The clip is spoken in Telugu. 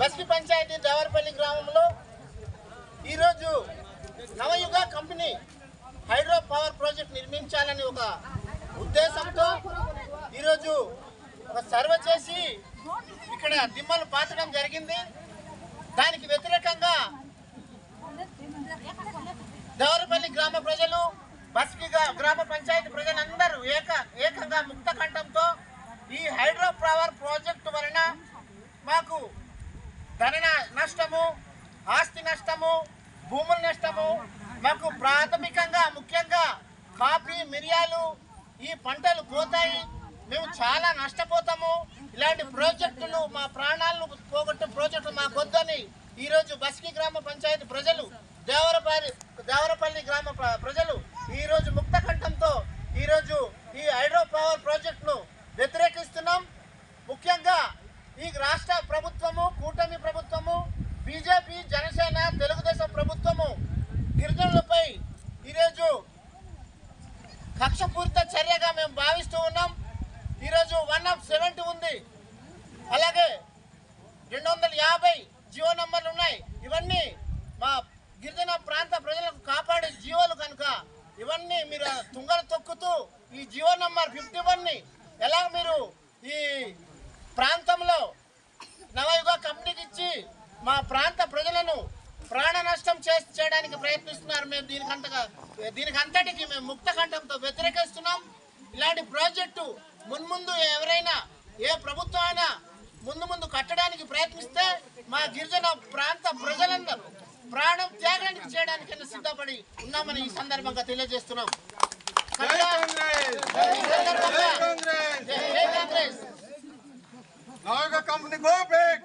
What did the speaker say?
బస్కి పంచాయతీ దేవరపల్లి గ్రామంలో ఈరోజు Navayuga company hydro power project నిర్మించాలని ఒక ఉద్దేశంతో ఈరోజు ఒక సర్వే చేసి ఇక్కడ దిమ్మలు పాతడం జరిగింది. దానికి వ్యతిరేకంగా దేవరపల్లి గ్రామ ప్రజలు బస్కి గ్రామ పంచాయతీ ప్రజలందరూ ఏక ఏకంగా ముక్త కంఠంతో ఈ హైడ్రో పవర్ ప్రాజెక్టు వలన మాకు ధన నష్టము ఆస్తి నష్టము భూముల నష్టము మాకు ప్రాథమికంగా ముఖ్యంగా కాఫీ మిరియాలు ఈ పంటలు పోతాయి. మేము చాలా నష్టపోతాము. ఇలాంటి ప్రాజెక్టులు మా ప్రాణాలను పోగొట్టే ప్రాజెక్టులు మాకొద్దని ఈరోజు బస్కి గ్రామ పంచాయతీ ప్రజలు దేవరపల్లి దేవరపల్లి గ్రామ ప్ర- ప్రజలు ఈరోజు ముక్త కంఠంతో ఈరోజు ఈ హైడ్రో పవర్ ప్రాజెక్టు వ్యతిరేకిస్తున్నాం ముఖ్యంగా ఈ రాష్ట్ర ప్రభుత్వము కూటమి ప్రభుత్వము బీజేపీ జనసేన తెలుగుదేశం ప్రభుత్వము గిరిజనులపై ఈరోజు కక్షపూరిత చర్యగా మేము భావిస్తూ ఉన్నాం. ఈరోజు వన్ ఆఫ్ సెవెంటీ ఉంది. అలాగే రెండు వందల యాభై జియో నంబర్లు ఉన్నాయి. ఇవన్నీ మా గిరిజన ప్రాంత ప్రజలకు కాపాడే జియోలు కనుక ఇవన్నీ మీరు తుంగలు తొక్కుతూ ఈ జియో నంబర్ ఫిఫ్టీ వన్ని ఎలా మీరు ఈ ప్రాంత నవయుగ కంపెనీకి ఇచ్చి మా ప్రాంత ప్రజలను ప్రాణ నష్టం చేసి చేయడానికి ప్రయత్నిస్తున్నారు మేము దీనికి అంతగా దీనికి అంతటికి మేము ముక్త కంఠంతో వ్యతిరేకిస్తున్నాం. ఇలాంటి ప్రాజెక్టు మున్ముందు ఎవరైనా ఏ ప్రభుత్వం అయినా ముందు ముందు కట్టడానికి ప్రయత్నిస్తే మా గిరిజన ప్రాంత ప్రజలందరూ ప్రాణం త్యాగానికి చేయడానికైనా సిద్ధపడి ఉన్నామని ఈ సందర్భంగా తెలియజేస్తున్నాం. కాంగ్రెస్! Company go back